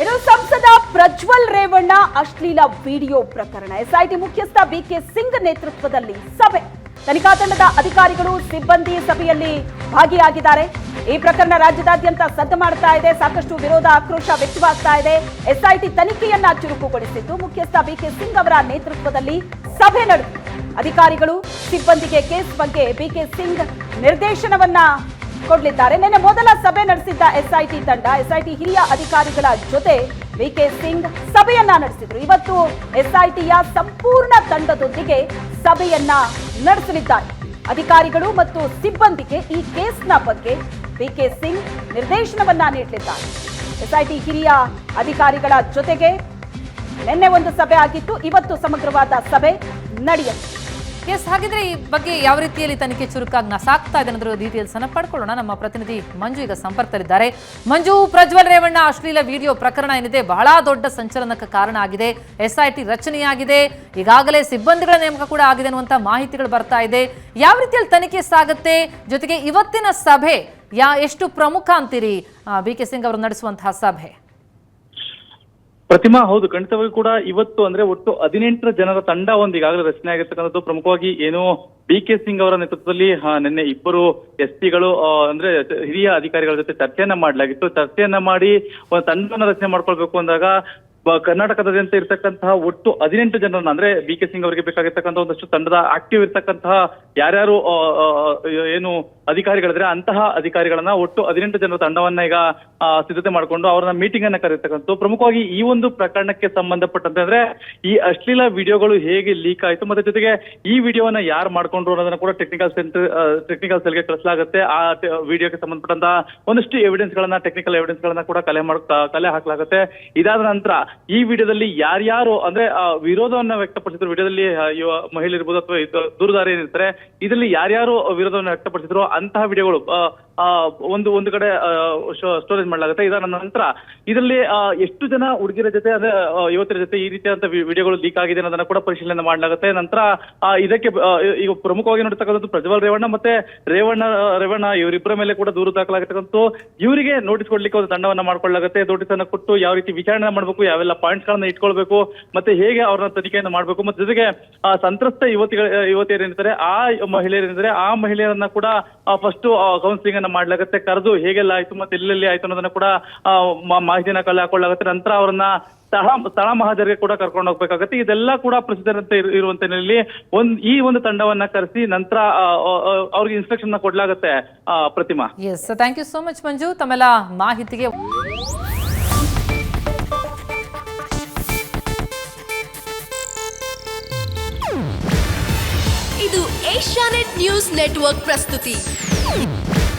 ಇನ್ನು ಸಂಸದ ಪ್ರಜ್ವಲ್ ರೇವಣ್ಣ ಅಶ್ಲೀಲ ವಿಡಿಯೋ ಪ್ರಕರಣ. ಎಸ್ಐಟಿ ಮುಖ್ಯಸ್ಥ ಬಿಕೆ ಸಿಂಗ್ ನೇತೃತ್ವದಲ್ಲಿ ಸಭೆ. ತನಿಖಾ ತಂಡದ ಅಧಿಕಾರಿಗಳು ಸಿಬ್ಬಂದಿ ಸಭೆಯಲ್ಲಿ ಭಾಗಿಯಾಗಿದ್ದಾರೆ. ಈ ಪ್ರಕರಣ ರಾಜ್ಯದಾದ್ಯಂತ ಸದ್ದು ಮಾಡ್ತಾ ಇದೆ. ಸಾಕಷ್ಟು ವಿರೋಧ ಆಕ್ರೋಶ ವ್ಯಕ್ತವಾಗ್ತಾ ಇದೆ. ಎಸ್ಐಟಿ ತನಿಖೆಯನ್ನ ಚುರುಕುಗೊಳಿಸಿದ್ದು, ಮುಖ್ಯಸ್ಥ ಬಿಕೆ ಸಿಂಗ್ ಅವರ ನೇತೃತ್ವದಲ್ಲಿ ಸಭೆ ನಡೆದು ಅಧಿಕಾರಿಗಳು ಸಿಬ್ಬಂದಿಗೆ ಕೇಸ್ ಬಗ್ಗೆ ಬಿಕೆ ಸಿಂಗ್ ನಿರ್ದೇಶನವನ್ನ ಕೊಡಲಿದ್ದಾರೆ. ನಿನ್ನೆ ಮೊದಲ ಸಭೆ ನಡೆಸಿದ್ದ ಎಸ್ಐಟಿ ತಂಡ ಎಸ್ಐಟಿ ಹಿರಿಯ ಅಧಿಕಾರಿಗಳ ಜೊತೆ ವಿ ಕೆ ಸಿಂಗ್ ಸಭೆಯನ್ನ ನಡೆಸಿದ್ರು. ಇವತ್ತು ಎಸ್ಐಟಿಯ ಸಂಪೂರ್ಣ ತಂಡದೊಂದಿಗೆ ಸಭೆಯನ್ನ ನಡೆಸಲಿದ್ದಾರೆ. ಅಧಿಕಾರಿಗಳು ಮತ್ತು ಸಿಬ್ಬಂದಿಗೆ ಈ ಕೇಸ್ನ ಬಗ್ಗೆ ವಿ ಕೆ ಸಿಂಗ್ ನಿರ್ದೇಶನವನ್ನ ನೀಡಲಿದ್ದಾರೆ. ಎಸ್ಐಟಿ ಹಿರಿಯ ಅಧಿಕಾರಿಗಳ ಜೊತೆಗೆ ನಿನ್ನೆ ಒಂದು ಸಭೆ ಆಗಿತ್ತು. ಇವತ್ತು ಸಮಗ್ರವಾದ ಸಭೆ ನಡೆಯುತ್ತೆ ಎಸ್ ಹಾಗಿದ್ರೆ ಈ ಬಗ್ಗೆ ಯಾವ ರೀತಿಯಲ್ಲಿ ತನಿಖೆ ಚುರುಕಾಗಿ ನಾ ಸಾಕ್ತಾ ಇದೆ ಅನ್ನೋದ್ರ ಡೀಟೇಲ್ಸ್ ಅನ್ನ ಪಡ್ಕೊಳ್ಳೋಣ. ನಮ್ಮ ಪ್ರತಿನಿಧಿ ಮಂಜು ಈಗ ಸಂಪರ್ಕದಲ್ಲಿದ್ದಾರೆ. ಮಂಜು, ಪ್ರಜ್ವಲ್ ರೇವಣ್ಣ, ಅಶ್ಲೀಲ ವಿಡಿಯೋ ಪ್ರಕರಣ ಏನಿದೆ, ಬಹಳ ದೊಡ್ಡ ಸಂಚಲನಕ್ಕೆ ಕಾರಣ ಆಗಿದೆ. ಎಸ್ಐಟಿ ರಚನೆಯಾಗಿದೆ. ಈಗಾಗಲೇ ಸಿಬ್ಬಂದಿಗಳ ನೇಮಕ ಕೂಡ ಆಗಿದೆ ಅನ್ನುವಂಥ ಮಾಹಿತಿಗಳು ಬರ್ತಾ ಇದೆ. ಯಾವ ರೀತಿಯಲ್ಲಿ ತನಿಖೆ ಸಾಗುತ್ತೆ? ಜೊತೆಗೆ ಇವತ್ತಿನ ಸಭೆ ಯಾ ಎಷ್ಟು ಪ್ರಮುಖ ಅಂತೀರಿ? ಬಿ ಕೆ ಸಿಂಗ್ ಅವರು ನಡೆಸುವಂತಹ ಸಭೆ. ಪ್ರತಿಮಾ ಹೌದು ಖಂಡಿತವಾಗಿ ಕೂಡ ಇವತ್ತು ಅಂದ್ರೆ ಒಟ್ಟು ಹದಿನೆಂಟರ ಜನರ ತಂಡ ಒಂದು ಈಗಾಗಲೇ ರಚನೆ ಆಗಿರ್ತಕ್ಕಂಥದ್ದು. ಪ್ರಮುಖವಾಗಿ ಏನು ಬಿ ಕೆ ಸಿಂಗ್ ಅವರ ನೇತೃತ್ವದಲ್ಲಿ ನಿನ್ನೆ ಇಬ್ಬರು ಎಸ್ ಪಿಗಳು ಅಂದ್ರೆ ಹಿರಿಯ ಅಧಿಕಾರಿಗಳ ಜೊತೆ ಚರ್ಚೆಯನ್ನ ಮಾಡಲಾಗಿತ್ತು. ಚರ್ಚೆಯನ್ನ ಮಾಡಿ ಒಂದು ತಂಡವನ್ನ ರಚನೆ ಮಾಡ್ಕೊಳ್ಬೇಕು ಅಂದಾಗ ಕರ್ನಾಟಕದಾದ್ಯಂತ ಇರ್ತಕ್ಕಂತಹ ಒಟ್ಟು ಹದಿನೆಂಟು ಜನರನ್ನ, ಅಂದ್ರೆ ಬಿ ಕೆ ಸಿಂಗ್ ಅವರಿಗೆ ಬೇಕಾಗಿರ್ತಕ್ಕಂಥ ಒಂದಷ್ಟು ತಂಡದ ಆಕ್ಟಿವ್ ಇರ್ತಕ್ಕಂತಹ ಯಾರ್ಯಾರು ಏನು ಅಧಿಕಾರಿಗಳಿದ್ರೆ ಅಂತಹ ಅಧಿಕಾರಿಗಳನ್ನ ಒಟ್ಟು ಹದಿನೆಂಟು ಜನರ ತಂಡವನ್ನ ಈಗ ಸಿದ್ಧತೆ ಮಾಡಿಕೊಂಡು ಅವರನ್ನ ಮೀಟಿಂಗ್ ಅನ್ನ ಕರೆಯತಕ್ಕಂಥ ಪ್ರಮುಖವಾಗಿ ಈ ಒಂದು ಪ್ರಕರಣಕ್ಕೆ ಸಂಬಂಧಪಟ್ಟಂತೆ ಅಂದ್ರೆ ಈ ಅಶ್ಲೀಲ ವಿಡಿಯೋಗಳು ಹೇಗೆ ಲೀಕ್ ಆಯ್ತು, ಮತ್ತೆ ಜೊತೆಗೆ ಈ ವಿಡಿಯೋವನ್ನ ಯಾರು ಮಾಡ್ಕೊಂಡ್ರು ಅನ್ನೋದನ್ನ ಕೂಡ ಟೆಕ್ನಿಕಲ್ ಸೆಂಟರ್ ಟೆಕ್ನಿಕಲ್ ಸೆಲ್ಗೆ ಕಳಿಸಲಾಗುತ್ತೆ. ಆ ವಿಡಿಯೋಗೆ ಸಂಬಂಧಪಟ್ಟಂತಹ ಒಂದಷ್ಟು ಎವಿಡೆನ್ಸ್ ಗಳನ್ನ ಟೆಕ್ನಿಕಲ್ ಎವಿಡೆನ್ಸ್ ಗಳನ್ನ ಕೂಡ ಕಲೆ ಮಾಡ್ ಕಲೆ ಹಾಕಲಾಗುತ್ತೆ. ಇದಾದ ನಂತರ ಈ ವಿಡಿಯೋದಲ್ಲಿ ಯಾರ್ಯಾರು, ಅಂದ್ರೆ ವಿರೋಧವನ್ನ ವ್ಯಕ್ತಪಡಿಸಿದ್ರು, ವಿಡಿಯೋದಲ್ಲಿ ಯುವ ಮಹಿಳೆ ಇರ್ಬೋದು ಅಥವಾ ದೂರದಾರಿ ಏನಿರ್ತಾರೆ ಇದರಲ್ಲಿ ಯಾರ್ಯಾರು ವಿರೋಧವನ್ನ ವ್ಯಕ್ತಪಡಿಸಿದ್ರು ಅಂತಹ ವಿಡಿಯೋಗಳು ಒಂದು ಒಂದು ಕಡೆ ಸ್ಟೋರೇಜ್ ಮಾಡಲಾಗುತ್ತೆ. ಇದರ ನಂತರ ಇದರಲ್ಲಿ ಎಷ್ಟು ಜನ ಹುಡುಗಿರ ಜೊತೆ, ಅಂದ್ರೆ ಯುವತಿಯರ ಜೊತೆ ಈ ರೀತಿಯಾದಂತಹ ವಿಡಿಯೋಗಳು ಲೀಕ್ ಆಗಿದೆ ಅನ್ನೋದನ್ನ ಕೂಡ ಪರಿಶೀಲನೆ ಮಾಡಲಾಗುತ್ತೆ. ನಂತರ ಇದಕ್ಕೆ ಈಗ ಪ್ರಮುಖವಾಗಿ ನೋಡ್ತಕ್ಕಂಥದ್ದು ಪ್ರಜ್ವಲ್ ರೇವಣ್ಣ ಮತ್ತೆ ರೇವಣ್ಣ ರೇವಣ್ಣ ಇವರಿಬ್ಬರ ಮೇಲೆ ಕೂಡ ದೂರು ದಾಖಲಾಗಿರ್ತಕ್ಕಂಥ ಇವರಿಗೆ ನೋಟಿಸ್ ಕೊಡ್ಲಿಕ್ಕೆ ಒಂದು ತಂಡವನ್ನ ಮಾಡ್ಕೊಳ್ಳಲಾಗುತ್ತೆ. ನೋಟಿಸ್ ಅನ್ನ ಕೊಟ್ಟು ಯಾವ ರೀತಿ ವಿಚಾರಣೆ ಮಾಡಬೇಕು, ಯಾವೆಲ್ಲ ಪಾಯಿಂಟ್ಸ್ ಗಳನ್ನ ಇಟ್ಕೊಳ್ಬೇಕು, ಮತ್ತೆ ಹೇಗೆ ಅವರನ್ನ ತನಿಖೆಯನ್ನು ಮಾಡಬೇಕು, ಮತ್ತೆ ಜೊತೆಗೆ ಸಂತ್ರಸ್ತ ಯುವತಿಗಳ ಯುವತಿಯರೇನಿದ್ದಾರೆ ಆ ಮಹಿಳೆಯರೇನಿದ್ದಾರೆ ಆ ಮಹಿಳೆಯರನ್ನ ಕೂಡ ಫಸ್ಟ್ ಕೌನ್ಸಿಲಿಂಗ್ ಅನ್ನ ಮಾಡ್ಲಾಗುತ್ತೆ ಕರೆದು ಹೇಗೆಲ್ಲ ಆಯ್ತು ಮತ್ತೆ ಎಲ್ಲೆಲ್ಲಿ ಆಯ್ತು ಅನ್ನೋದನ್ನ ಕೂಡ ಮಾಹಿತಿನ ಕಲೆ ಹಾಕೊಳ್ಳಾಗುತ್ತೆ. ನಂತರ ಅವರನ್ನ ಸ್ಥಳ ಸ್ಥಳ ಮಹಾಜರಿಗೆ ಕೂಡ ಕರ್ಕೊಂಡು ಹೋಗ್ಬೇಕಾಗತ್ತೆ. ಇದೆಲ್ಲ ಕೂಡ ಪ್ರಸಿದ್ಧರಂತೆ ಇರು- ಇರುವಂತ ಹಿನ್ನೆಲೆಯಲ್ಲಿ ಒಂದ್ ಈ ಒಂದು ತಂಡವನ್ನ ಕರೆಸಿ ನಂತರ ಅವ್ರಿಗೆ instruction ಕೊಡ್ಲಾಗತ್ತೆ Pratima. Yes thank you so much Manju ತಮ್ಮೆಲ್ಲ ಮಾಹಿತಿಗೆ ಇದು ಏಷ್ಯಾನೆಟ್ ನ್ಯೂಸ್ ನೆಟ್ವರ್ಕ್ ಪ್ರಸ್ತುತಿ.